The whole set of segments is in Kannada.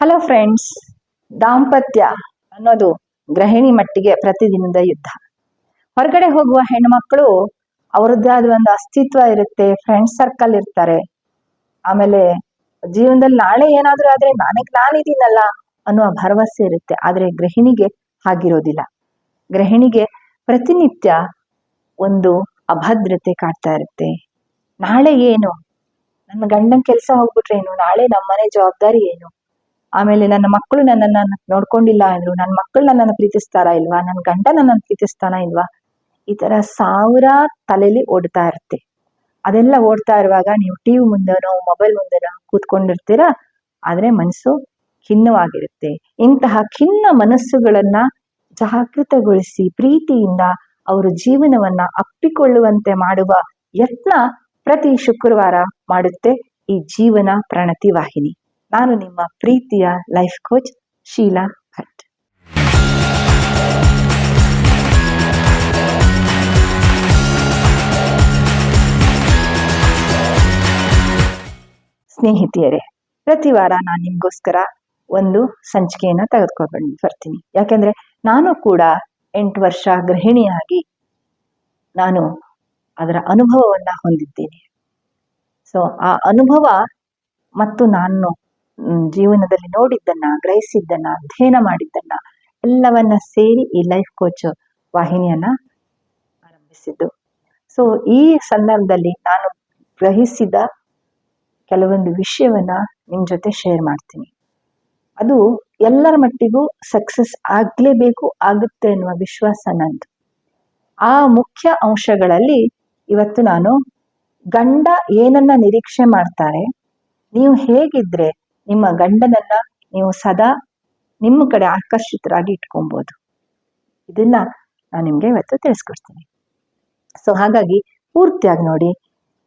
ಹಲೋ ಫ್ರೆಂಡ್ಸ್ ದಾಂಪತ್ಯ ಅನ್ನೋದು ಗೃಹಿಣಿ ಮಟ್ಟಿಗೆ ಪ್ರತಿದಿನದ ಯುದ್ಧ. ಹೊರಗಡೆ ಹೋಗುವ ಹೆಣ್ಮಕ್ಳು ಆದ ಒಂದು ಅಸ್ತಿತ್ವ ಇರುತ್ತೆ ಫ್ರೆಂಡ್ಸ್ ಸರ್ಕಲ್ ಇರ್ತಾರೆ. ಆಮೇಲೆ ಜೀವನದಲ್ಲಿ ನಾಳೆ ಏನಾದರೂ ಆದರೆ ನನಗೆ ನಾನಿದ್ದೀನಲ್ಲ ಅನ್ನುವ ಭರವಸೆ ಇರುತ್ತೆ. ಆದರೆ ಗೃಹಿಣಿಗೆ ಹಾಗಿರೋದಿಲ್ಲ. ಗೃಹಿಣಿಗೆ ಪ್ರತಿನಿತ್ಯ ಒಂದು ಅಭದ್ರತೆ ಕಾಡ್ತಾ ಇರುತ್ತೆ. ನಾಳೆ ಏನು? ನನ್ನ ಗಂಡನ ಕೆಲಸ ಹೋಗ್ಬಿಟ್ರೆ ಏನು ನಾಳೆ ನಮ್ಮನೆ ಜವಾಬ್ದಾರಿ ಏನು? ಆಮೇಲೆ ನನ್ನ ಮಕ್ಕಳು ನನ್ನನ್ನ ನೋಡ್ಕೊಂಡಿಲ್ಲ ಅಂದ್ರು ನನ್ನ ಮಕ್ಕಳು ನನ್ನನ್ನು ಪ್ರೀತಿಸ್ತಾರಾ ಇಲ್ವಾ? ನನ್ನ ಗಂಡ ನನ್ನನ್ನು ಪ್ರೀತಿಸ್ತಾನ ಇಲ್ವಾ? ಈ ತರ ಸಾವಿರ ತಲೆಲಿ ಓಡ್ತಾ ಇರುತ್ತೆ. ಅದೆಲ್ಲ ಓಡ್ತಾ ಇರುವಾಗ ನೀವು ಟಿವಿ ಮುಂದೆನೋ, ಮೊಬೈಲ್ ಮುಂದೆನೋ ಕೂತ್ಕೊಂಡಿರ್ತೀರಾ? ಆದ್ರೆ ಮನಸ್ಸು ಖಿನ್ನವಾಗಿರುತ್ತೆ. ಇಂತಹ ಖಿನ್ನ ಮನಸ್ಸುಗಳನ್ನ ಜಾಗೃತಗೊಳಿಸಿ, ಪ್ರೀತಿಯಿಂದ ಅವರ ಜೀವನವನ್ನ ಅಪ್ಪಿಕೊಳ್ಳುವಂತೆ ಮಾಡುವ ಯತ್ನ ಪ್ರತಿ ಶುಕ್ರವಾರ ಮಾಡುತ್ತೆ ಈ ಜೀವನ ಪ್ರಣತಿ ವಾಹಿನಿ. ನಾನು ನಿಮ್ಮ ಪ್ರೀತಿಯ ಲೈಫ್ ಕೋಚ್ ಶೀಲಾ ಭಟ್. ಸ್ನೇಹಿತೆಯರೇ, ಪ್ರತಿ ವಾರ ನಾನು ನಿಮಗೋಸ್ಕರ ಒಂದು ಸಂಚಿಕೆಯನ್ನು ತೆಗೆದುಕೊಂಡು ಬರ್ತೀನಿ. ಯಾಕೆಂದ್ರೆ ನಾನು ಕೂಡ ಎಂಟು ವರ್ಷ ಗೃಹಿಣಿಯಾಗಿ ನಾನು ಅದರ ಅನುಭವವನ್ನು ಹೊಂದಿದ್ದೇನೆ. ಸೊ ಆ ಅನುಭವ ಮತ್ತು ನಾನು ಜೀವನದಲ್ಲಿ ನೋಡಿದ್ದನ್ನ, ಗ್ರಹಿಸಿದ್ದನ್ನ, ಅಧ್ಯಯನ ಮಾಡಿದ್ದನ್ನ, ಎಲ್ಲವನ್ನ ಸೇರಿ ಈ ಲೈಫ್ ಕೋಚ್ ವಾಹಿನಿಯನ್ನ ಆರಂಭಿಸಿದ್ದು. ಸೊ ಈ ಸಂದರ್ಭದಲ್ಲಿ ನಾನು ಗ್ರಹಿಸಿದ ಕೆಲವೊಂದು ವಿಷಯವನ್ನ ನಿಮ್ ಜೊತೆ ಶೇರ್ ಮಾಡ್ತೀನಿ. ಅದು ಎಲ್ಲರ ಮಟ್ಟಿಗೂ ಸಕ್ಸಸ್ ಆಗ್ಲೇಬೇಕು ಆಗುತ್ತೆ ಅನ್ನುವ ವಿಶ್ವಾಸ ನಂದು. ಆ ಮುಖ್ಯ ಅಂಶಗಳಲ್ಲಿ ಇವತ್ತು ನಾನು ಗಂಡ ಏನನ್ನ ನಿರೀಕ್ಷೆ ಮಾಡ್ತಾರೆ, ನೀವು ಹೇಗಿದ್ರೆ ನಿಮ್ಮ ಗಂಡನನ್ನ ನೀವು ಸದಾ ನಿಮ್ಮ ಕಡೆ ಆಕರ್ಷಿತರಾಗಿ ಇಟ್ಕೊಬೋದು. ಇದನ್ನ ನಾನು ನಿಮ್ಗೆ ಇವತ್ತು ತಿಳಿಸ್ಕೊಡ್ತೀನಿ. ಸೊ ಹಾಗಾಗಿ ಪೂರ್ತಿಯಾಗಿ ನೋಡಿ,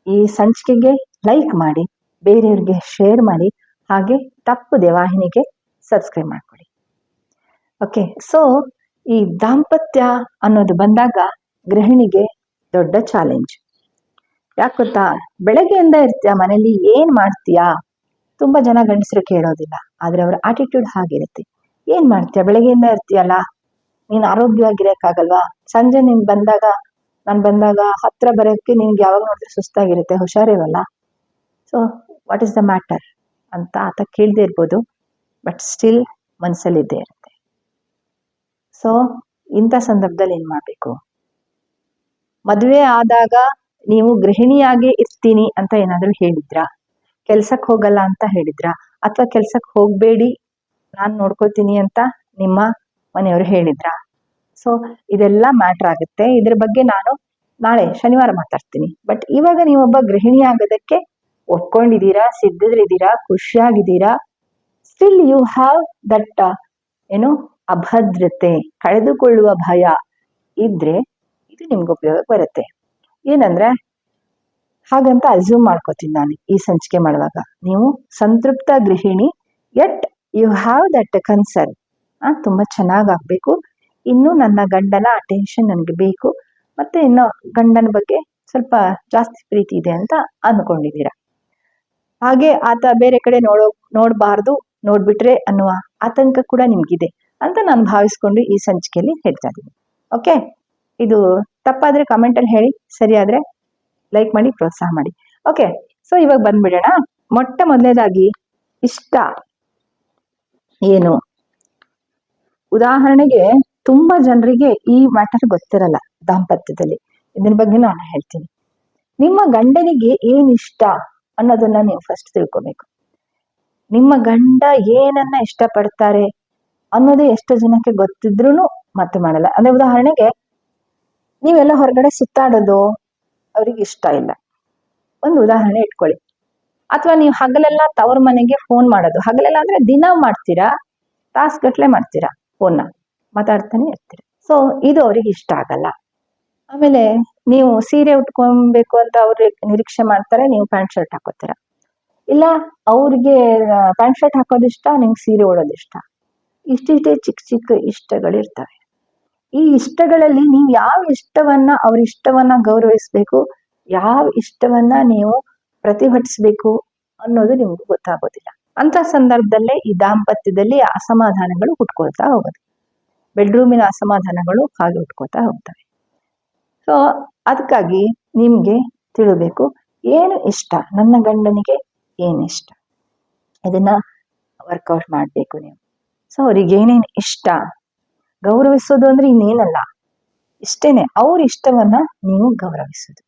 ಈ ಸಂಚಿಕೆಗೆ ಲೈಕ್ ಮಾಡಿ, ಬೇರೆಯವ್ರಿಗೆ ಶೇರ್ ಮಾಡಿ, ಹಾಗೆ ತಪ್ಪು ವಾಹಿನಿಗೆ ಸಬ್ಸ್ಕ್ರೈಬ್ ಮಾಡ್ಕೊಳ್ಳಿ ಓಕೆ ಸೊ ಈ ದಾಂಪತ್ಯ ಅನ್ನೋದು ಬಂದಾಗ ಗೃಹಿಣಿಗೆ ದೊಡ್ಡ ಚಾಲೆಂಜ್ ಯಾಕೆ ಗೊತ್ತಾ? ಬೆಳಗ್ಗೆಯಿಂದ ಇರ್ತೀಯ ಮನೇಲಿ ಏನ್ ಮಾಡ್ತೀಯಾ? ತುಂಬಾ ಜನ ಗಂಡಸರು ಕೇಳೋದಿಲ್ಲ, ಆದ್ರೆ ಅವರ ಆಟಿಟ್ಯೂಡ್ ಹಾಗಿರುತ್ತೆ. ಏನು ಮಾಡ್ತೀಯ? ಬೆಳಗ್ಗೆಯಿಂದ ಇರ್ತೀಯಲ್ಲ, ನೀನು ಆರೋಗ್ಯವಾಗಿರೋಕ್ಕಾಗಲ್ವಾ? ಸಂಜೆ ನೀನು ಬಂದಾಗ, ನಾನು ಬಂದಾಗ ಹತ್ರ ಬರೋಕ್ಕೆ ನಿನ್ಗೆ ಯಾವಾಗ ನೋಡಿದ್ರೆ ಸುಸ್ತಾಗಿರುತ್ತೆ, ಹುಷಾರಿರಲ್ಲ. So what is the matter ಅಂತ ಆತ ಕೇಳದೇ ಇರ್ಬೋದು ಬಟ್ ಸ್ಟಿಲ್ ಮನಸ್ಸಲ್ಲಿದ್ದೇ ಇರುತ್ತೆ. ಸೊ ಇಂಥ ಸಂದರ್ಭದಲ್ಲಿ ಏನು ಮಾಡಬೇಕು? ಮದುವೆ ಆದಾಗ ನೀವು ಗೃಹಿಣಿಯಾಗಿ ಇರ್ತೀನಿ ಅಂತ ಏನಾದರೂ ಹೇಳಿದ್ರಾ? ಕೆಲ್ಸಕ್ಕೆ ಹೋಗಲ್ಲ ಅಂತ ಹೇಳಿದ್ರಾ? ಅಥವಾ ಕೆಲ್ಸಕ್ಕೆ ಹೋಗ್ಬೇಡಿ, ನಾನ್ ನೋಡ್ಕೋತೀನಿ ಅಂತ ನಿಮ್ಮ ಮನೆಯವರು ಹೇಳಿದ್ರಾ? ಸೊ ಇದೆಲ್ಲ ಮ್ಯಾಟ್ರ್ ಆಗುತ್ತೆ. ಇದ್ರ ಬಗ್ಗೆ ನಾನು ನಾಳೆ ಶನಿವಾರ ಮಾತಾಡ್ತೀನಿ. ಬಟ್ ಇವಾಗ ನೀವೊಬ್ಬ ಗೃಹಿಣಿ ಆಗೋದಕ್ಕೆ ಒಪ್ಕೊಂಡಿದ್ದೀರಾ? ಸಿದ್ಧರಿದ್ದೀರಾ? ಖುಷಿಯಾಗಿದ್ದೀರಾ? ಸ್ಟಿಲ್ ಯು ಹ್ಯಾವ್ ದಟ್ ಏನು, ಅಭದ್ರತೆ, ಕಳೆದುಕೊಳ್ಳುವ ಭಯ ಇದ್ರೆ ಇದು ನಿಮ್ಗೆ ಉಪಯೋಗ ಬರುತ್ತೆ. ಏನಂದ್ರೆ ಹಾಗಂತ ಅಸ್ಯೂಮ್ ಮಾಡ್ಕೋತೀನಿ ನಾನು ಈ ಸಂಚಿಕೆ ಮಾಡುವಾಗ. ನೀವು ಸಂತೃಪ್ತ ಗೃಹಿಣಿ at you have that concern ತುಂಬ ಚೆನ್ನಾಗಿ ಆಗ್ಬೇಕು ಇನ್ನು ನನ್ನ ಗಂಡನ ಅಟೆನ್ಷನ್ ನನಗೆ ಬೇಕು. ಮತ್ತೆ ಇನ್ನು ಗಂಡನ ಬಗ್ಗೆ ಸ್ವಲ್ಪ ಜಾಸ್ತಿ ಪ್ರೀತಿ ಇದೆ ಅಂತ ಅಂದ್ಕೊಂಡಿದ್ದೀರ ಹಾಗೆ ಆತ ಬೇರೆ ಕಡೆ ನೋಡೋ, ನೋಡಬಾರ್ದು, ನೋಡ್ಬಿಟ್ರೆ ಅನ್ನುವ ಆತಂಕ ಕೂಡ ನಿಮಗಿದೆ ಅಂತ ನಾನು ಭಾವಿಸ್ಕೊಂಡು ಈ ಸಂಚಿಕೆಯಲ್ಲಿ ಹೇಳ್ತಾ ಇದ್ದೀನಿ. ಓಕೆ ಇದು ತಪ್ಪಾದ್ರೆ ಕಮೆಂಟಲ್ಲಿ ಹೇಳಿ, ಸರಿಯಾದ್ರೆ ಲೈಕ್ ಮಾಡಿ ಪ್ರೋತ್ಸಾಹ ಮಾಡಿ. ಓಕೆ ಸೊ ಇವಾಗ ಬಂದ್ಬಿಡೋಣ. ಮೊಟ್ಟ ಮೊದಲನೇದಾಗಿ ಇಷ್ಟ ಏನು? ಉದಾಹರಣೆಗೆ ತುಂಬಾ ಜನರಿಗೆ ಈ ಮ್ಯಾಟರ್ ಗೊತ್ತಿರಲ್ಲ ದಾಂಪತ್ಯದಲ್ಲಿ. ಇದ್ರ ಬಗ್ಗೆ ನಾನು ಹೇಳ್ತೀನಿ. ನಿಮ್ಮ ಗಂಡನಿಗೆ ಏನ್ ಇಷ್ಟ ಅನ್ನೋದನ್ನ ನೀವು ಫಸ್ಟ್ ತಿಳ್ಕೊಬೇಕು. ನಿಮ್ಮ ಗಂಡ ಏನನ್ನ ಇಷ್ಟಪಡ್ತಾರೆ ಅನ್ನೋದೇ ಎಷ್ಟು ಜನಕ್ಕೆ ಗೊತ್ತಿದ್ರು ಮತ್ತೆ ಮಾಡಲ್ಲ. ಅಂದ್ರೆ ಉದಾಹರಣೆಗೆ ನೀವೆಲ್ಲ ಹೊರಗಡೆ ಸುತ್ತಾಡೋದು ಅವ್ರಿಗೆ ಇಷ್ಟ ಇಲ್ಲ. ಒಂದು ಉದಾಹರಣೆ ಇಟ್ಕೊಳ್ಳಿ. ಅಥವಾ ನೀವು ಹಗಲೆಲ್ಲ ತವ್ರ ಮನೆಗೆ ಫೋನ್ ಮಾಡೋದು. ಹಗಲೆಲ್ಲ ಅಂದ್ರೆ ದಿನ ಮಾಡ್ತೀರಾ? ತಾಸ್ಗಟ್ಲೆ ಮಾಡ್ತೀರಾ ಫೋನ್ನ ಮಾತಾಡ್ತಾನೆ ಇರ್ತೀರಾ. ಸೊ ಇದು ಅವ್ರಿಗೆ ಇಷ್ಟ ಆಗಲ್ಲ. ಆಮೇಲೆ ನೀವು ಸೀರೆ ಉಟ್ಕೊಬೇಕು ಅಂತ ಅವ್ರಿಗೆ ನಿರೀಕ್ಷೆ ಮಾಡ್ತಾರೆ, ನೀವು ಪ್ಯಾಂಟ್ ಶರ್ಟ್ ಹಾಕೋತೀರ. ಇಲ್ಲ, ಅವ್ರಿಗೆ ಪ್ಯಾಂಟ್ ಶರ್ಟ್ ಹಾಕೋದಿಷ್ಟ ನಿಮ್ಗೆ ಸೀರೆ ಉಡೋದು ಇಷ್ಟ. ಇಷ್ಟಿಷ್ಟೇ ಚಿಕ್ಕ ಚಿಕ್ಕ ಇಷ್ಟಗಳಿರ್ತವೆ. ಈ ಇಷ್ಟಗಳಲ್ಲಿ ನೀವು ಯಾವ ಇಷ್ಟವನ್ನ ಅವ್ರ ಇಷ್ಟವನ್ನ ಗೌರವಿಸ್ಬೇಕು, ಯಾವ ಇಷ್ಟವನ್ನ ನೀವು ಪ್ರತಿಭಟಿಸ್ಬೇಕು ಅನ್ನೋದು ನಿಮ್ಗೆ ಗೊತ್ತಾಗೋದಿಲ್ಲ. ಅಂತ ಸಂದರ್ಭದಲ್ಲೇ ಈ ದಾಂಪತ್ಯದಲ್ಲಿ ಅಸಮಾಧಾನಗಳು ಹುಟ್ಕೊಳ್ತಾ ಹೋಗೋದು. ಬೆಡ್ರೂಮಿನ ಅಸಮಾಧಾನಗಳು ಹಾಗೆ ಉಟ್ಕೋತಾ ಹೋಗ್ತವೆ. ಸೊ ಅದಕ್ಕಾಗಿ ನಿಮಗೆ ತಿಳಬೇಕು, ಏನು ಇಷ್ಟ? ನನ್ನ ಗಂಡನಿಗೆ ಏನು ಇಷ್ಟ? ಇದನ್ನ ವರ್ಕೌಟ್ ಮಾಡಬೇಕು ನೀವು. ಸೊ ಅವ್ರಿಗೆ ಏನೇನು ಇಷ್ಟ? ಗೌರವಿಸೋದು ಅಂದ್ರೆ ಇನ್ನೇನಲ್ಲ. ಇಷ್ಟೇನೆ, ಅವ್ರ ಇಷ್ಟವನ್ನ ನೀವು ಗೌರವಿಸೋದು.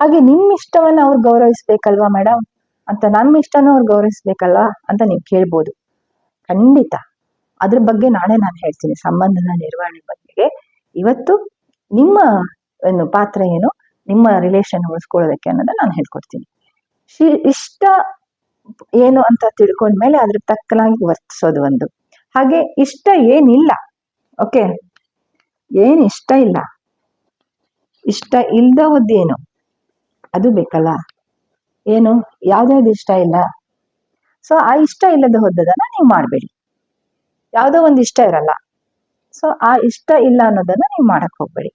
ಹಾಗೆ ನಿಮ್ಮ ಇಷ್ಟವನ್ನ ಅವ್ರು ಗೌರವಿಸ್ಬೇಕಲ್ವಾ ಮೇಡಮ್ ಅಂತ ನಮ್ಮ ಇಷ್ಟನ ಅವ್ರು ಗೌರವಿಸ್ಬೇಕಲ್ವಾ ಅಂತ ನೀವು ಕೇಳ್ಬೋದು. ಖಂಡಿತ. ಅದ್ರ ಬಗ್ಗೆ ನಾಳೆ ನಾನು ಹೇಳ್ತೀನಿ ಸಂಬಂಧದ ನಿರ್ವಹಣೆ ಬಗ್ಗೆ ಇವತ್ತು ನಿಮ್ಮ ಏನು ಪಾತ್ರ ಏನು? ನಿಮ್ಮ ರಿಲೇಷನ್ ಉಳಿಸ್ಕೊಳ್ಳೋದಕ್ಕೆ ಅನ್ನೋದನ್ನ ನಾನು ಹೇಳ್ಕೊಡ್ತೀನಿ. ಶಿ, ಇಷ್ಟ ಏನು ಅಂತ ತಿಳ್ಕೊಂಡ್ಮೇಲೆ ಅದ್ರ ತಕ್ಕನಾಗಿ ವರ್ತಿಸೋದು ಒಂದು. ಹಾಗೆ ಇಷ್ಟ ಏನಿಲ್ಲ ಓಕೆ. ಏನು ಇಷ್ಟ ಇಲ್ಲ? ಇಷ್ಟ ಇಲ್ಲದ ಅದು ಬೇಕಲ್ಲ. ಏನು? ಯಾವುದ್ಯಾವ್ದು ಇಷ್ಟ ಇಲ್ಲ? ಸೊ ಆ ಇಷ್ಟ ಇಲ್ಲದ ಹೊದ್ದದನ್ನು ನೀವು ಮಾಡಬೇಡಿ. ಯಾವುದೋ ಒಂದು ಇಷ್ಟ ಇರಲ್ಲ. ಸೊ ಆ ಇಷ್ಟ ಇಲ್ಲ ಅನ್ನೋದನ್ನ ನೀವು ಮಾಡಕ್ ಹೋಗ್ಬೇಡಿ.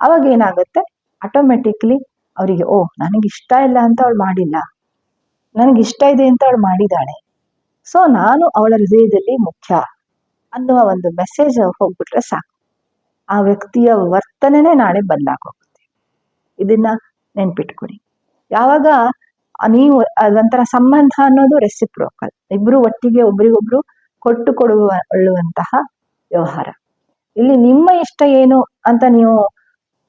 ಅವಾಗ ಏನಾಗುತ್ತೆ? ಆಟೋಮೆಟಿಕ್ಲಿ ಅವರಿಗೆ, ಓ, ನನಗೆ ಇಷ್ಟ ಇಲ್ಲ ಅಂತ ಅವಳು ಮಾಡಿಲ್ಲ. ನನಗೆ ಇಷ್ಟ ಇದೆ ಅಂತ ಅವಳು ಮಾಡಿದ್ದಾಳೆ. ಸೊ ನಾನು ಅವಳ ಹೃದಯದಲ್ಲಿ ಮುಖ್ಯ. ಅನ್ನುವ ಒಂದು ಮೆಸೇಜ್ ಹೋಗ್ಬಿಟ್ರೆ ಸಾಕು. ಆ ವ್ಯಕ್ತಿಯ ವರ್ತನೆನೇ ನಾಳೆ ಬದಲಾಗೋಗುತ್ತೆ ಇದನ್ನ ನೆನ್ಪಿಟ್ಕೊಡಿ. ಯಾವಾಗ ನೀವು ಅದೊಂಥರ ಸಂಬಂಧ ಅನ್ನೋದು ರೆಸಿಪ್ರೋಕಲ್ ಇಬ್ರು ಒಟ್ಟಿಗೆ ಒಬ್ರಿಗೊಬ್ರು ಕೊಟ್ಟು ಕೊಡುವಂತಹ ವ್ಯವಹಾರ. ಇಲ್ಲಿ ನಿಮ್ಮ ಇಷ್ಟ ಏನು ಅಂತ ನೀವು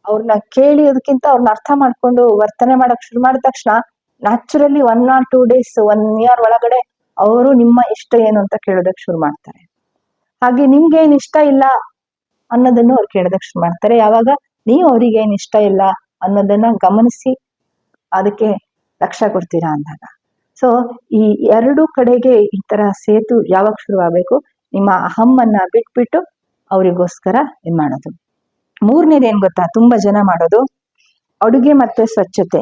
ಅವ್ರನ್ನ ಕೇಳಿ ಅದಕ್ಕಿಂತ ಅವ್ರನ್ನ ಅರ್ಥ ಮಾಡ್ಕೊಂಡು ವರ್ತನೆ ಮಾಡಕ್ ಶುರು ಮಾಡಿದ ತಕ್ಷಣ naturally one or two days one year ಒಳಗಡೆ ಅವರು ನಿಮ್ಮ ಇಷ್ಟ ಏನು ಅಂತ ಕೇಳೋದಕ್ಕೆ ಶುರು ಮಾಡ್ತಾರೆ. ಹಾಗೆ ನಿಮ್ಗೆ ಏನ್ ಇಷ್ಟ ಇಲ್ಲ ಅನ್ನೋದನ್ನು ಅವ್ರು ಕೇಳೋದಕ್ಕೆ ಶುರು ಮಾಡ್ತಾರೆ. ಯಾವಾಗ ನೀವು ಅವ್ರಿಗೆ ಏನ್ ಇಷ್ಟ ಇಲ್ಲ ಅನ್ನೋದನ್ನ ಗಮನಿಸಿ ಅದಕ್ಕೆ ಲಕ್ಷ್ಯ ಕೊಡ್ತೀರಾ ಅಂದಾಗ. ಸೊ ಈ ಎರಡು ಕಡೆಗೆ ಈ ತರ ಸೇತು ಯಾವಾಗ ಶುರುವಾಗಬೇಕು ನಿಮ್ಮ ಅಹಮ್ಮನ್ನ ಬಿಟ್ಬಿಟ್ಟು ಅವರಿಗೋಸ್ಕರ ಇದ್ ಮಾಡೋದು. ಮೂರನೇದು ಏನ್ ಗೊತ್ತಾ? ತುಂಬಾ ಜನ ಮಾಡೋದು. ಅಡುಗೆ ಮತ್ತೆ ಸ್ವಚ್ಛತೆ.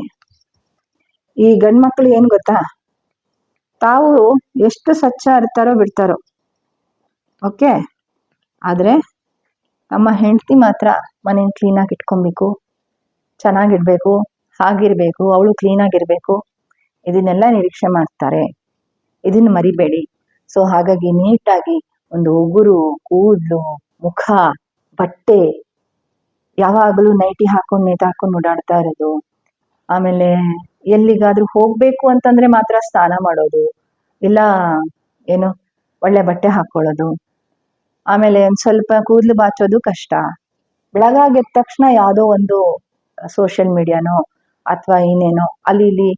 ಈ ಗಂಡ್ಮಕ್ಳು ಏನ್ ಗೊತ್ತಾ? ತಾವು ಎಷ್ಟು ಸ್ವಚ್ಛ ಇರ್ತಾರೋ ಬಿಡ್ತಾರೋ. ಓಕೆ? ಆದರೆ ನಮ್ಮ ಹೆಂಡತಿ ಮಾತ್ರ ಮನೇನ ಕ್ಲೀನಾಗಿ ಇಟ್ಕೊಬೇಕು. ಚೆನ್ನಾಗಿಡ್ಬೇಕು ಹಾಗಿರಬೇಕು, ಅವಳು ಕ್ಲೀನಾಗಿರ್ಬೇಕು ಇದನ್ನೆಲ್ಲ ನಿರೀಕ್ಷೆ ಮಾಡ್ತಾರೆ. ಇದನ್ನ ಮರಿಬೇಡಿ. ಸೊ ಹಾಗಾಗಿ ನೀಟಾಗಿ ಒಂದು ಉಗುರು, ಕೂದಲು, ಮುಖ, ಬಟ್ಟೆ ಯಾವಾಗಲೂ ನೈಟಿ ಹಾಕೊಂಡು ನೇತಾಕೊಂಡು ಓಡಾಡ್ತಾ ಇರೋದು. ಆಮೇಲೆ ಎಲ್ಲಿಗಾದ್ರೂ ಹೋಗಬೇಕು ಅಂತಂದ್ರೆ ಮಾತ್ರ ಸ್ನಾನ ಮಾಡೋದು. ಇಲ್ಲ, ಏನು ಒಳ್ಳೆ ಬಟ್ಟೆ ಹಾಕೊಳ್ಳೋದು. ಆಮೇಲೆ ಒಂದು ಸ್ವಲ್ಪ ಕೂದಲು ಬಾಚೋದು ಕಷ್ಟ. ಬೆಳಗಾಗ ಎದ್ದ ತಕ್ಷಣ ಯಾವುದೋ ಒಂದು ಸೋಷಿಯಲ್ ಮೀಡಿಯಾನೋ ಅಥವಾ ಇನ್ನೇನೋ ಅಲ್ಲಿ ಇಲ್ಲಿ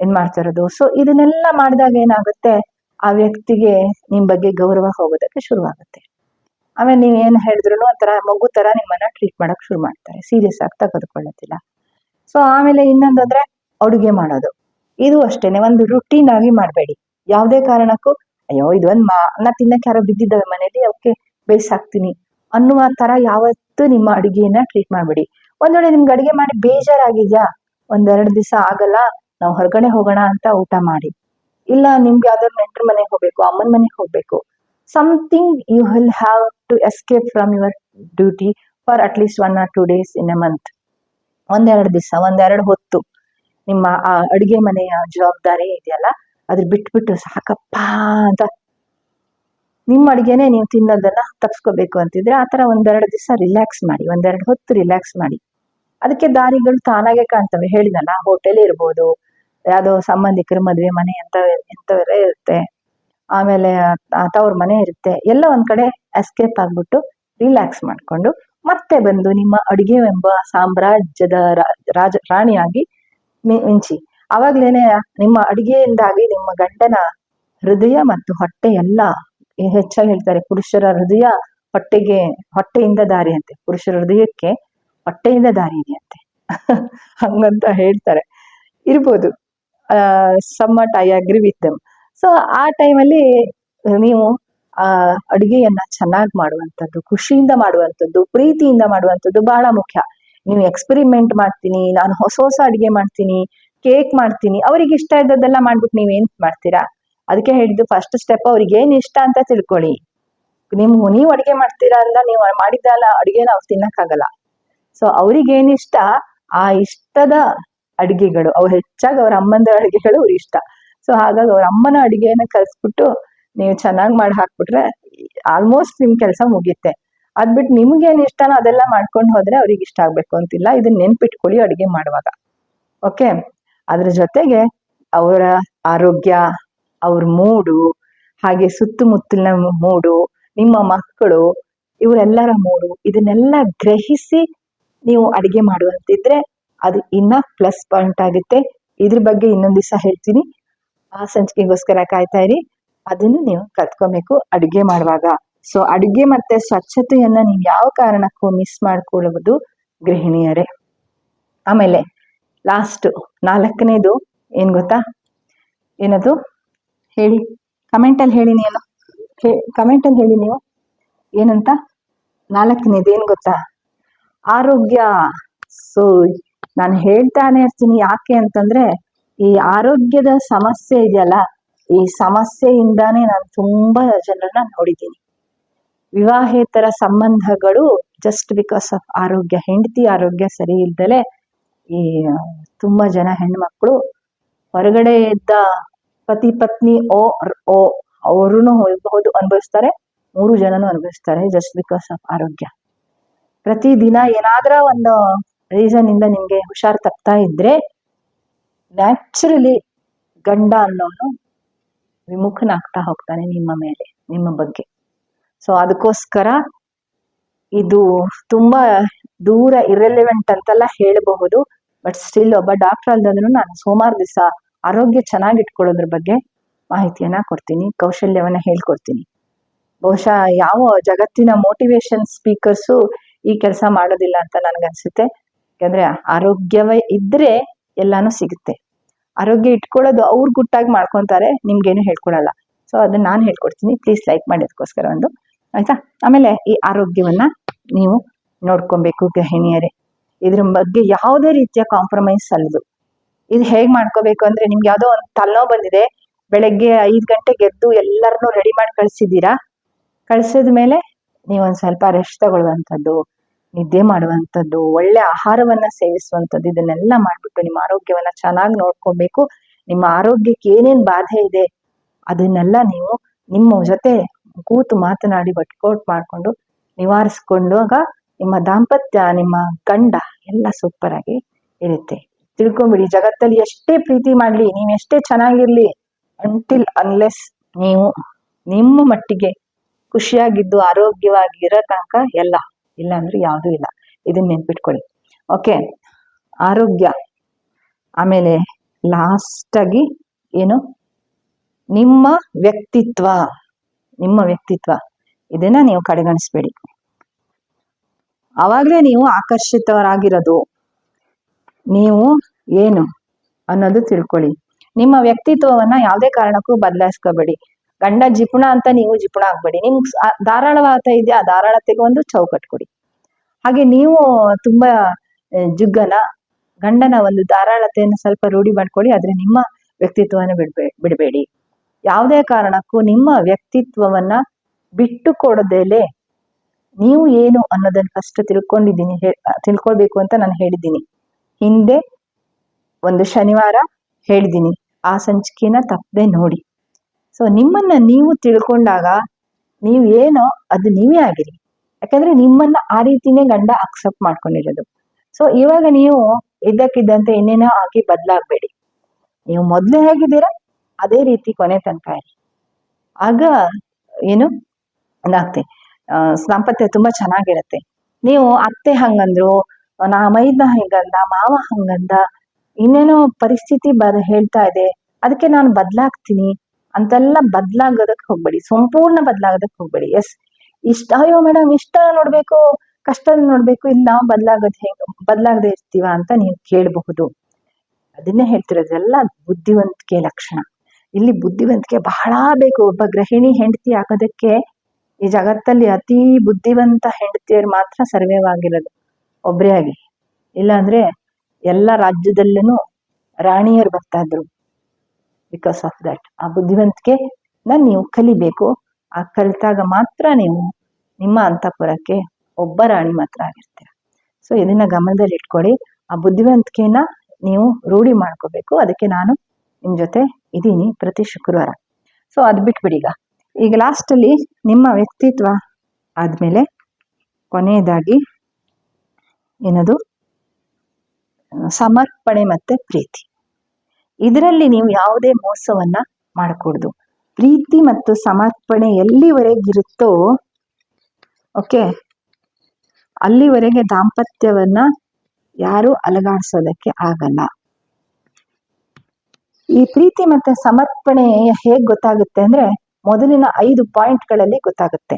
ಏನ್ ಮಾಡ್ತಿರೋದು ಸೊ ಇದನ್ನೆಲ್ಲ ಮಾಡಿದಾಗ ಏನಾಗುತ್ತೆ? ಆ ವ್ಯಕ್ತಿಗೆ ನಿಮ್ ಬಗ್ಗೆ ಗೌರವ ಹೋಗೋದಕ್ಕೆ ಶುರುವಾಗುತ್ತೆ. ಆಮೇಲೆ ನೀವ್ ಏನ್ ಹೇಳಿದ್ರು ಒಂಥರ ಮಗು ತರ ನಿಮ್ಮನ್ನ ಟ್ರೀಟ್ ಮಾಡಕ್ ಶುರು ಮಾಡ್ತಾರೆ. ಸೀರಿಯಸ್ ಆಗಿ ತೆಗೆದುಕೊಳ್ಳೋದಿಲ್ಲ ಸೊ ಆಮೇಲೆ ಇನ್ನೊಂದಂದ್ರೆ ಅಡುಗೆ ಮಾಡೋದು. ಇದು ಅಷ್ಟೇನೆ. ಒಂದು ರುಟೀನ್ ಆಗಿ ಮಾಡಬೇಡಿ. ಯಾವುದೇ ಕಾರಣಕ್ಕೂ, ಅಯ್ಯೋ ಇದೊಂದು ಮಾ ಅನ್ನ ತಿನ್ನಕ್ಕೆ ಯಾರೋ ಬಿದ್ದಿದ್ದಾವೆ ಮನೇಲಿ ಅವಕ್ಕೆ ಬೇಯಿಸಾಕ್ತೀನಿ ಅನ್ನುವ ತರ ಯಾವತ್ತೂ ನಿಮ್ಮ ಅಡುಗೆಯನ್ನ ಟ್ರೀಟ್ ಮಾಡಬೇಡಿ. ಒಂದ್ ವೇಳೆ ನಿಮ್ಗೆ ಅಡುಗೆ ಮಾಡಿ ಬೇಜಾರಾಗಿದ್ಯಾ? ಒಂದೆರಡು ದಿವಸ ಆಗಲ್ಲ, ನಾವು ಹೊರಗಡೆ ಹೋಗೋಣ ಅಂತ ಊಟ ಮಾಡಿ. ಇಲ್ಲ, ನಿಮ್ಗೆ ಯಾವ್ದಾದ್ರು ನೆಂಟ್ರ ಮನೆಗೆ ಹೋಗ್ಬೇಕು, ಅಮ್ಮನ ಮನೆಗೆ ಹೋಗ್ಬೇಕು. Something you will have to escape from your duty for at least one or two days in a month ಒಂದೆರಡು ದಿವಸ, ಒಂದೆರಡು ಹೊತ್ತು. ನಿಮ್ಮ, ಆ, ಅಡುಗೆ ಮನೆಯ ಜವಾಬ್ದಾರಿ ಇದೆಯಲ್ಲ, ಅದ್ರ ಬಿಟ್ಬಿಟ್ಟು ಸಾಕಪ್ಪ ಅಂತ ನಿಮ್ಮ ಅಡುಗೆನೆ ನೀವು ತಿನ್ನೋದನ್ನ ತಪ್ಸ್ಕೋಬೇಕು ಅಂತಿದ್ರೆ ಆ ಥರ ಒಂದೆರಡು ದಿವಸ ರಿಲ್ಯಾಕ್ಸ್ ಮಾಡಿ, ಒಂದೆರಡು ಹೊತ್ತು ರಿಲ್ಯಾಕ್ಸ್ ಮಾಡಿ. ಅದಕ್ಕೆ ದಾರಿಗಳು ತಾನಾಗೆ ಕಾಣ್ತವೆ. ಹೇಳಿದಲ್ಲ ಹೋಟೆಲ್ ಇರ್ಬೋದು, ಯಾವುದೋ ಸಂಬಂಧಿಕರ ಮದುವೆ ಮನೆ ಅಂತ ಎಂಥವರೇ ಇರುತ್ತೆ. ಆಮೇಲೆ ತವ್ರ ಮನೆ ಇರುತ್ತೆ. ಎಲ್ಲ ಒಂದ್ ಕಡೆ ಎಸ್ಕೇಪ್ ಆಗ್ಬಿಟ್ಟು ರಿಲ್ಯಾಕ್ಸ್ ಮಾಡ್ಕೊಂಡು ಮತ್ತೆ ಬಂದು ನಿಮ್ಮ ಅಡುಗೆ ಎಂಬ ಸಾಮ್ರಾಜ್ಯದ ರಾಜ, ರಾಣಿಯಾಗಿ ಮಿಂಚಿ. ಅವಾಗ್ಲೇನೆ ನಿಮ್ಮ ಅಡುಗೆಯಿಂದಾಗಿ ನಿಮ್ಮ ಗಂಡನ ಹೃದಯ ಮತ್ತು ಹೊಟ್ಟೆ ಎಲ್ಲ ಹೆಚ್ಚಾಗಿ ಹೇಳ್ತಾರೆ ಪುರುಷರ ಹೃದಯ ಹೊಟ್ಟೆಗೆ, ಹೊಟ್ಟೆಯಿಂದ ದಾರಿ ಅಂತೆ. ಪುರುಷರ ಹೃದಯಕ್ಕೆ ಹೊಟ್ಟೆಯಿಂದ ದಾರಿ ಇದೆಯಂತೆ. ಹಂಗಂತ ಹೇಳ್ತಾರೆ. ಇರ್ಬೋದು. Somewhat I agree with them so ಆ ಟೈಮಲ್ಲಿ ನೀವು, ಆ, ಅಡುಗೆಯನ್ನ ಚೆನ್ನಾಗಿ ಮಾಡುವಂಥದ್ದು, ಖುಷಿಯಿಂದ ಮಾಡುವಂಥದ್ದು, ಪ್ರೀತಿಯಿಂದ ಮಾಡುವಂಥದ್ದು ಬಹಳ ಮುಖ್ಯ. ನೀವು ಎಕ್ಸ್ಪೆರಿಮೆಂಟ್ ಮಾಡ್ತೀನಿ, ನಾನು ಹೊಸ ಹೊಸ ಅಡುಗೆ ಮಾಡ್ತೀನಿ ಕೇಕ್ ಮಾಡ್ತೀನಿ, ಅವ್ರಿಗೆ ಇಷ್ಟ ಇದ್ದದ್ದೆಲ್ಲ ಮಾಡ್ಬಿಟ್ಟು ನೀವೇನ್ ಮಾಡ್ತೀರಾ? ಅದಕ್ಕೆ ಹೇಳಿದ್ದು ಫಸ್ಟ್ ಸ್ಟೆಪ್ ಅವ್ರಿಗೆ ಏನು ಇಷ್ಟ ಅಂತ ತಿಳ್ಕೊಳ್ಳಿ. ನಿಮ್, ನೀವು ಅಡುಗೆ ಮಾಡ್ತೀರಾ ಅಂತ ನೀವು ಮಾಡಿದ್ದಲ್ಲ ಅಡುಗೆನ ಅವ್ರು ತಿನ್ನಕ್ಕಾಗಲ್ಲ. ಸೊ ಅವ್ರಿಗೆ ಇಷ್ಟ? ಆ ಇಷ್ಟದ ಅಡುಗೆಗಳು. ಅವ್ರು ಹೆಚ್ಚಾಗಿ ಅವ್ರ ಅಮ್ಮಂದ ಅಡುಗೆಗಳು ಅವ್ರ ಇಷ್ಟ. ಸೊ ಹಾಗಾಗಿ ಅವ್ರ ಅಮ್ಮನ ಅಡಿಗೆನ ಕಲ್ಸ್ಬಿಟ್ಟು ನೀವು ಚೆನ್ನಾಗಿ ಮಾಡಿ ಹಾಕ್ಬಿಟ್ರೆ ಆಲ್ಮೋಸ್ಟ್ ನಿಮ್ ಕೆಲಸ ಮುಗಿಯುತ್ತೆ. ಅದ್ಬಿಟ್ಟು ನಿಮ್ಗೇನು ಇಷ್ಟನೋ ಅದೆಲ್ಲ ಮಾಡ್ಕೊಂಡು ಹೋದ್ರೆ ಅವ್ರಿಗೆ ಇಷ್ಟ ಆಗ್ಬೇಕು ಅಂತಿಲ್ಲ. ಇದನ್ನ ನೆನ್ಪಿಟ್ಕೊಳ್ಳಿ ಅಡಿಗೆ ಮಾಡುವಾಗ. ಓಕೆ ಅದ್ರ ಜೊತೆಗೆ ಅವರ ಆರೋಗ್ಯ ಅವ್ರ ಮೂಡು, ಹಾಗೆ ಸುತ್ತಮುತ್ತಲಿನ ಮೂಡು, ನಿಮ್ಮ ಮಕ್ಕಳು, ಇವರೆಲ್ಲರ ಮೂಡು, ಇದನ್ನೆಲ್ಲ ಗ್ರಹಿಸಿ ನೀವು ಅಡಿಗೆ ಮಾಡುವಂತಿದ್ರೆ ಅದು ಇನ್ನ ಪ್ಲಸ್ ಪಾಯಿಂಟ್ ಆಗುತ್ತೆ. ಇದ್ರ ಬಗ್ಗೆ ಇನ್ನೊಂದು ದಿವಸ ಹೇಳ್ತೀನಿ. ಆ ಸಂಚಿಕೆಗೋಸ್ಕರ ಕಾಯ್ತಾ ಇರಿ. ಅದನ್ನು ನೀವು ಕಲ್ತ್ಕೊಬೇಕು ಅಡುಗೆ ಮಾಡುವಾಗ. ಸೊ ಅಡುಗೆ ಮತ್ತೆ ಸ್ವಚ್ಛತೆಯನ್ನ ನೀವು ಯಾವ ಕಾರಣಕ್ಕೂ ಮಿಸ್ ಮಾಡ್ಕೊಳ್ಳುವುದು ಗೃಹಿಣಿಯರೇ. ಆಮೇಲೆ ಲಾಸ್ಟ್ ನಾಲ್ಕನೇದು ಏನ್ ಗೊತ್ತಾ? ಏನದು? ಹೇಳಿ. ಕಮೆಂಟಲ್ಲಿ ಹೇಳಿ ನೀವು ಕಮೆಂಟಲ್ಲಿ ಹೇಳಿ ನೀವು. ಏನಂತ? ನಾಲ್ಕನೇದು ಏನು ಗೊತ್ತಾ? ಆರೋಗ್ಯ. ಸೊ, ನಾನು ಹೇಳ್ತಾನೆ ಇರ್ತೀನಿ. ಯಾಕೆ ಅಂತಂದ್ರೆ, ಈ ಆರೋಗ್ಯದ ಸಮಸ್ಯೆ ಇದೆಯಲ್ಲ, ಈ ಸಮಸ್ಯೆಯಿಂದಾನೇ ನಾನು ತುಂಬಾ ಜನರನ್ನ ನೋಡಿದ್ದೀನಿ. ವಿವಾಹೇತರ ಸಂಬಂಧಗಳು ಜಸ್ಟ್ ಬಿಕಾಸ್ ಆಫ್ ಆರೋಗ್ಯ. ಹೆಂಡತಿ ಆರೋಗ್ಯ ಸರಿ ಇಲ್ದಲೆ ಈ ತುಂಬಾ ಜನ ಹೆಣ್ಮಕ್ಳು ಹೊರಗಡೆ ಇದ್ದ ಪತಿ ಪತ್ನಿ ಓ ಓ ಅವರು ಹೋಗಬಹುದು ಅನುಭವಿಸ್ತಾರೆ, ಮೂರು ಜನನು ಅನುಭವಿಸ್ತಾರೆ. ಜಸ್ಟ್ ಬಿಕಾಸ್ ಆಫ್ ಆರೋಗ್ಯ. ಪ್ರತಿ ದಿನ ಏನಾದ್ರ ಒಂದು ರೀಸನ್ ಇಂದ ನಿಮ್ಗೆ ಹುಷಾರ್ ತಪ್ತಾ ಇದ್ರೆ ನ್ಯಾಚುರಲಿ ಗಂಡ ಅನ್ನೋನು ವಿಮುಖನಾಗ್ತಾ ಹೋಗ್ತಾನೆ ನಿಮ್ಮ ಮೇಲೆ, ನಿಮ್ಮ ಬಗ್ಗೆ. ಸೊ ಅದಕ್ಕೋಸ್ಕರ ಇದು ತುಂಬಾ ದೂರ ಇರೆಲೆವೆಂಟ್ ಅಂತೆಲ್ಲ ಹೇಳಬಹುದು. ಬಟ್ ಸ್ಟಿಲ್ ಒಬ್ಬ ಡಾಕ್ಟರ್ ಅಲ್ಲದ್ರು ನಾನು ಸೋಮವಾರ ದಿವಸ ಆರೋಗ್ಯ ಚೆನ್ನಾಗಿ ಇಟ್ಕೊಳ್ಳೋದ್ರ ಬಗ್ಗೆ ಮಾಹಿತಿಯನ್ನ ಕೊಡ್ತೀನಿ, ಕೌಶಲ್ಯವನ್ನ ಹೇಳ್ಕೊಡ್ತೀನಿ. ಬಹುಶಃ ಯಾವ ಜಗತ್ತಿನ ಮೋಟಿವೇಶನ್ ಸ್ಪೀಕರ್ಸು ಈ ಕೆಲಸ ಮಾಡೋದಿಲ್ಲ ಅಂತ ನನ್ಗನ್ಸುತ್ತೆ. ಯಾಕಂದ್ರೆ ಆರೋಗ್ಯವೇ ಇದ್ರೆ ಎಲ್ಲಾನು ಸಿಗುತ್ತೆ. ಆರೋಗ್ಯ ಇಟ್ಕೊಳ್ಳೋದು ಅವ್ರು ಗುಟ್ಟಾಗಿ ಮಾಡ್ಕೊಂತಾರೆ, ನಿಮ್ಗೇನು ಹೇಳ್ಕೊಡಲ್ಲ. ಸೊ ಅದನ್ನ ನಾನು ಹೇಳ್ಕೊಡ್ತೀನಿ. ಪ್ಲೀಸ್ ಲೈಕ್ ಮಾಡಿ ಅದಕ್ಕೋಸ್ಕರ ಒಂದು. ಆಯ್ತಾ? ಆಮೇಲೆ ಈ ಆರೋಗ್ಯವನ್ನ ನೀವು ನೋಡ್ಕೊಬೇಕು ಗೃಹಿಣಿಯರೇ. ಇದ್ರ ಬಗ್ಗೆ ಯಾವುದೇ ರೀತಿಯ ಕಾಂಪ್ರಮೈಸ್ ಅಲ್ಲದು ಇದು ಹೇಗ್ ಮಾಡ್ಕೋಬೇಕು ಅಂದ್ರೆ ನಿಮ್ಗೆ ಯಾವ್ದೋ ಒಂದು ತಲೆನೋವು ಬಂದಿದೆ. ಬೆಳಗ್ಗೆ ಐದು ಗಂಟೆಗೆ ಎದ್ದು ಎಲ್ಲರನ್ನೂ ರೆಡಿ ಮಾಡಿ ಕಳ್ಸಿದ್ದೀರಾ? ಕಳ್ಸಿದ ಮೇಲೆ ನೀವೊಂದು ಸ್ವಲ್ಪ ರೆಸ್ಟ್ ತಗೊಳ್ಳುವಂಥದ್ದು, ನಿದ್ದೆ ಮಾಡುವಂಥದ್ದು, ಒಳ್ಳೆ ಆಹಾರವನ್ನ ಸೇವಿಸುವಂಥದ್ದು, ಇದನ್ನೆಲ್ಲ ಮಾಡ್ಬಿಟ್ಟು ನಿಮ್ಮ ಆರೋಗ್ಯವನ್ನ ಚೆನ್ನಾಗಿ ನೋಡ್ಕೊಬೇಕು. ನಿಮ್ಮ ಆರೋಗ್ಯಕ್ಕೆ ಏನೇನ್ ಬಾಧೆ ಇದೆ, ಅದನ್ನೆಲ್ಲ ನೀವು ನಿಮ್ಮ ಜೊತೆ ಕೂತು ಮಾತನಾಡಿ ಒಟ್ಕೋಟ್ ಮಾಡ್ಕೊಂಡು ನಿವಾರಿಸ್ಕೊಂಡಾಗ ನಿಮ್ಮ ದಾಂಪತ್ಯ, ನಿಮ್ಮ ಗಂಡ ಎಲ್ಲ ಸೂಪರ್ ಆಗಿ ಇರುತ್ತೆ. ತಿಳ್ಕೊಂಬಿಡಿ. ಜಗತ್ತಲ್ಲಿ ಎಷ್ಟೇ ಪ್ರೀತಿ ಮಾಡ್ಲಿ ನೀವ್ ಎಷ್ಟೇ ಚೆನ್ನಾಗಿರ್ಲಿ ಅಂಟಿಲ್ ಅನ್ಲೆಸ್ ನೀವು ನಿಮ್ಮ ಮಟ್ಟಿಗೆ ಖುಷಿಯಾಗಿದ್ದು ಆರೋಗ್ಯವಾಗಿ ಇರೋ ತನಕ ಎಲ್ಲ. ಇಲ್ಲ ಅಂದ್ರೆ ಯಾವುದೂ ಇಲ್ಲ. ಇದನ್ನ ನೆನ್ಪಿಟ್ಕೊಳ್ಳಿ. ಓಕೆ ಆರೋಗ್ಯ. ಆಮೇಲೆ ಲಾಸ್ಟ್ ಆಗಿ ಏನು? ನಿಮ್ಮ ವ್ಯಕ್ತಿತ್ವ. ನಿಮ್ಮ ವ್ಯಕ್ತಿತ್ವ. ಇದನ್ನ ನೀವು ಕಡೆಗಣಿಸ್ಬೇಡಿ. ಅವಾಗಲೇ ನೀವು ಆಕರ್ಷಿತವರಾಗಿರೋದು ನೀವು ಏನು ಅನ್ನೋದು ತಿಳ್ಕೊಳ್ಳಿ. ನಿಮ್ಮ ವ್ಯಕ್ತಿತ್ವವನ್ನ ಯಾವುದೇ ಕಾರಣಕ್ಕೂ ಬದಲಾಯಿಸ್ಕೋಬೇಡಿ. ಗಂಡ ಜಿಪುಣ ಅಂತ ನೀವು ಜಿಪುಣ ಆಗ್ಬೇಡಿ. ನಿಮ್ ಧಾರಾಳವಾದ ಇದೆಯಾ? ಧಾರಾಳತೆಗೆ ಒಂದು ಚೌಕಟ್ ಕೊಡಿ. ಹಾಗೆ ನೀವು ತುಂಬಾ ಜುಗ್ಗನ, ಗಂಡನ ಒಂದು ಧಾರಾಳತೆಯನ್ನು ಸ್ವಲ್ಪ ರೂಢಿ ಮಾಡ್ಕೊಳ್ಳಿ. ಆದ್ರೆ ನಿಮ್ಮ ವ್ಯಕ್ತಿತ್ವವನ್ನು ಬಿಡ್ಬೇ, ಬಿಡಬೇಡಿ. ಯಾವುದೇ ಕಾರಣಕ್ಕೂ ನಿಮ್ಮ ವ್ಯಕ್ತಿತ್ವವನ್ನ ಬಿಟ್ಟು ಕೊಡದೇಲೆ ನೀವು ಏನು ಅನ್ನೋದನ್ನ ಫಸ್ಟ್ ತಿಳ್ಕೊಂಡಿದ್ದೀನಿ. ತಿಳ್ಕೊಳ್ಬೇಕು ಅಂತ ನಾನು ಹೇಳಿದ್ದೀನಿ. ಹಿಂದೆ ಒಂದು ಶನಿವಾರ ಹೇಳಿದ್ದೀನಿ. ಆ ಸಂಚಿಕೆನ ತಪ್ಪದೆ ನೋಡಿ. ಸೊ ನಿಮ್ಮನ್ನ ನೀವು ತಿಳ್ಕೊಂಡಾಗ ನೀವು ಏನೋ ಅದು ನೀವೇ ಆಗಿರಿ. ಯಾಕಂದ್ರೆ ನಿಮ್ಮನ್ನ ಆ ರೀತಿನೇ ಗಂಡ ಅಕ್ಸೆಪ್ಟ್ ಮಾಡ್ಕೊಂಡಿರೋದು. ಸೊ ಇವಾಗ ನೀವು ಇದ್ದಕ್ಕಿದ್ದಂತೆ ಇನ್ನೇನೋ ಆಗಿ ಬದಲಾಗಬೇಡಿ. ನೀವು ಮೊದಲೇ ಹೇಗಿದ್ದೀರಾ? ಅದೇ ರೀತಿ ಕೊನೆ ತನಕ ಇರಿ. ಆಗ ಏನು? ಅದಾಗ್ತೆ ದಾಂಪತ್ಯ ತುಂಬಾ ಚೆನ್ನಾಗಿರತ್ತೆ. ನೀವು ಅತ್ತೆ ಹಂಗಂದ್ರು, ನಾ ಮೈದ ಹಂಗಂದ, ಮಾವ ಹಂಗಂದ ಇನ್ನೇನೋ ಪರಿಸ್ಥಿತಿ ಬ, ಹೇಳ್ತಾ ಇದೆ. ಅದಕ್ಕೆ ನಾನು ಬದಲಾಗ್ತೀನಿ. ಅಂತೆಲ್ಲ ಬದಲಾಗೋದಕ್ಕೆ ಹೋಗ್ಬೇಡಿ. ಸಂಪೂರ್ಣ ಬದಲಾಗೋದಕ್ಕೆ ಹೋಗ್ಬೇಡಿ. ಎಸ್. ಇಷ್ಟ, ಅಯ್ಯೋ ಮೇಡಮ್, ಇಷ್ಟ ನೋಡ್ಬೇಕು ಕಷ್ಟ ನೋಡ್ಬೇಕು. ಇಲ್ಲಿ ನಾವು ಬದ್ಲಾಗೋದ್ ಹೇಗೆ, ಬದ್ಲಾಗದೆ ಇರ್ತೀವ ಅಂತ ನೀವು ಕೇಳಬಹುದು. ಅದನ್ನೇ ಹೇಳ್ತಿರೋದು ಎಲ್ಲ ಬುದ್ಧಿವಂತಿಕೆ ಲಕ್ಷಣ. ಇಲ್ಲಿ ಬುದ್ಧಿವಂತಿಕೆ ಬಹಳ ಬೇಕು. ಒಬ್ಬ ಗೃಹಿಣಿ ಹೆಂಡತಿ ಆಗೋದಕ್ಕೆ ಈ ಜಗತ್ತಲ್ಲಿ ಅತಿ ಬುದ್ಧಿವಂತ ಹೆಂಡತಿಯರು ಮಾತ್ರ ಸರ್ವೇವಾಗಿರೋದು ಒಬ್ಬರೇ ಆಗಿ. ಇಲ್ಲಾಂದ್ರೆ ಎಲ್ಲ ರಾಜ್ಯದಲ್ಲೂ ರಾಣಿಯರು ಬರ್ತಾ ಇದ್ರು ಬಿಕಾಸ್ ಆಫ್ ದಟ್ ಆ ಬುದ್ಧಿವಂತಿಕೆ ನೀವು ಕಲಿಬೇಕು. ಆ ಕಲಿತಾಗ ಮಾತ್ರ ನೀವು ನಿಮ್ಮ ಅಂತಃಪುರಕ್ಕೆ ಒಬ್ಬ ರಾಣಿ ಮಾತ್ರ ಆಗಿರ್ತೀರ. ಸೊ ಇದನ್ನ ಗಮನದಲ್ಲಿ ಇಟ್ಕೊಳ್ಳಿ. ಆ ಬುದ್ಧಿವಂತಿಕೆನ ನೀವು ರೂಢಿ ಮಾಡ್ಕೋಬೇಕು. ಅದಕ್ಕೆ ನಾನು ನಿಮ್ ಜೊತೆ ಇದ್ದೀನಿ ಪ್ರತಿ ಶುಕ್ರವಾರ. ಸೊ ಅದು ಬಿಟ್ಬಿಡಿ ಈಗ. ಈಗ ಲಾಸ್ಟಲ್ಲಿ ನಿಮ್ಮ ವ್ಯಕ್ತಿತ್ವ ಆದಮೇಲೆ ಕೊನೆಯದಾಗಿ ಏನದು? ಸಮರ್ಪಣೆ ಮತ್ತೆ ಪ್ರೀತಿ. ಇದರಲ್ಲಿ ನೀವು ಯಾವುದೇ ಮೋಸವನ್ನ ಮಾಡಕೂಡ್ದು. ಪ್ರೀತಿ ಮತ್ತು ಸಮರ್ಪಣೆ ಎಲ್ಲಿವರೆಗಿರುತ್ತೋ ಓಕೆ ಅಲ್ಲಿವರೆಗೆ ದಾಂಪತ್ಯವನ್ನ ಯಾರು ಅಲಗಾಡ್ಸೋದಕ್ಕೆ ಆಗಲ್ಲ. ಈ ಪ್ರೀತಿ ಮತ್ತೆ ಸಮರ್ಪಣೆ ಹೇಗ್ ಗೊತ್ತಾಗುತ್ತೆ ಅಂದ್ರೆ, ಮೊದಲಿನ ಐದು ಪಾಯಿಂಟ್ಗಳಲ್ಲಿ ಗೊತ್ತಾಗುತ್ತೆ.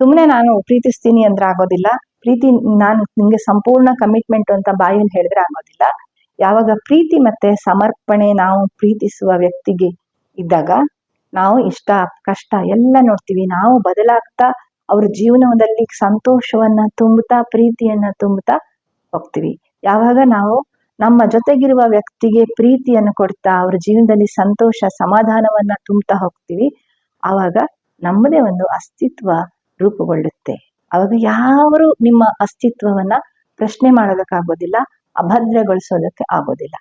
ಸುಮ್ಮನೆ ನಾನು ಪ್ರೀತಿಸ್ತೀನಿ ಅಂದ್ರೆ ಆಗೋದಿಲ್ಲ. ಪ್ರೀತಿ, ನಾನು ನಿಮಗೆ ಸಂಪೂರ್ಣ ಕಮಿಟ್ಮೆಂಟ್ ಅಂತ ಬಾಯಲ್ಲಿ ಹೇಳಿದ್ರೆ ಆಗೋದಿಲ್ಲ. ಯಾವಾಗ ಪ್ರೀತಿ ಮತ್ತೆ ಸಮರ್ಪಣೆ ನಾವು ಪ್ರೀತಿಸುವ ವ್ಯಕ್ತಿಗೆ ಇದ್ದಾಗ ನಾವು ಇಷ್ಟ, ಕಷ್ಟ ಎಲ್ಲ ನೋಡ್ತೀವಿ. ನಾವು ಬದಲಾಗ್ತಾ ಅವ್ರ ಜೀವನದಲ್ಲಿ ಸಂತೋಷವನ್ನ ತುಂಬುತ್ತಾ, ಪ್ರೀತಿಯನ್ನ ತುಂಬುತ್ತಾ ಹೋಗ್ತೀವಿ. ಯಾವಾಗ ನಾವು ನಮ್ಮ ಜೊತೆಗಿರುವ ವ್ಯಕ್ತಿಗೆ ಪ್ರೀತಿಯನ್ನು ಕೊಡ್ತಾ, ಅವ್ರ ಜೀವನದಲ್ಲಿ ಸಂತೋಷ, ಸಮಾಧಾನವನ್ನ ತುಂಬುತ್ತಾ ಹೋಗ್ತೀವಿ, ಆವಾಗ ನಮ್ಮದೇ ಒಂದು ಅಸ್ತಿತ್ವ ರೂಪುಗೊಳ್ಳುತ್ತೆ. ಅವಾಗ ಯಾರು ನಿಮ್ಮ ಅಸ್ತಿತ್ವವನ್ನ ಪ್ರಶ್ನೆ ಮಾಡೋದಕ್ಕಾಗೋದಿಲ್ಲ ಅಭದ್ರಗೊಳಿಸೋದಕ್ಕೆ ಆಗೋದಿಲ್ಲ.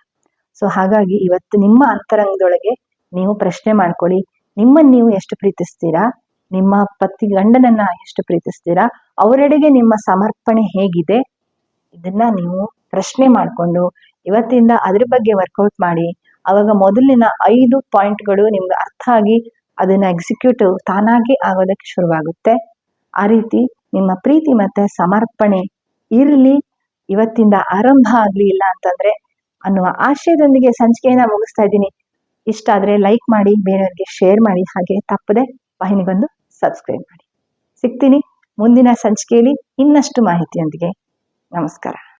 ಸೊ ಹಾಗಾಗಿ ಇವತ್ತು ನಿಮ್ಮ ಅಂತರಂಗದೊಳಗೆ ನೀವು ಪ್ರಶ್ನೆ ಮಾಡ್ಕೊಳ್ಳಿ. ನಿಮ್ಮನ್ನು ನೀವು ಎಷ್ಟು ಪ್ರೀತಿಸ್ತೀರಾ? ನಿಮ್ಮ ಪತಿ ಗಂಡನನ್ನ ಎಷ್ಟು ಪ್ರೀತಿಸ್ತೀರಾ? ಅವರೆಡೆಗೆ ನಿಮ್ಮ ಸಮರ್ಪಣೆ ಹೇಗಿದೆ? ಇದನ್ನ ನೀವು ಪ್ರಶ್ನೆ ಮಾಡಿಕೊಂಡು ಇವತ್ತಿಂದ ಅದ್ರ ಬಗ್ಗೆ ವರ್ಕೌಟ್ ಮಾಡಿ, ಅವಾಗ ಮೊದಲಿನ ಐದು ಪಾಯಿಂಟ್ಗಳು ನಿಮ್ಗೆ ಅರ್ಥ ಆಗಿ ಅದನ್ನ ಎಕ್ಸಿಕ್ಯೂಟಿವ್ ತಾನಾಗಿ ಆಗೋದಕ್ಕೆ ಶುರುವಾಗುತ್ತೆ. ಆ ರೀತಿ ನಿಮ್ಮ ಪ್ರೀತಿ ಮತ್ತೆ ಸಮರ್ಪಣೆ ಇರಲಿ, ಇವತ್ತಿಂದ ಆರಂಭ ಆಗಲಿ ಇಲ್ಲ ಅಂತಂದ್ರೆ ಅನ್ನುವ ಆಶಯದೊಂದಿಗೆ ಸಂಚಿಕೆಯನ್ನ ಮುಗಿಸ್ತಾ ಇದ್ದೀನಿ. ಇಷ್ಟ ಆದ್ರೆ ಲೈಕ್ ಮಾಡಿ, ಬೇರೆಯವರಿಗೆ ಶೇರ್ ಮಾಡಿ, ಹಾಗೆ ತಪ್ಪದೆ ವಾಹಿನಿಗೊಂದು ಸಬ್ಸ್ಕ್ರೈಬ್ ಮಾಡಿ. ಸಿಗ್ತೀನಿ ಮುಂದಿನ ಸಂಚಿಕೆಯಲ್ಲಿ ಇನ್ನಷ್ಟು ಮಾಹಿತಿಯೊಂದಿಗೆ. ನಮಸ್ಕಾರ.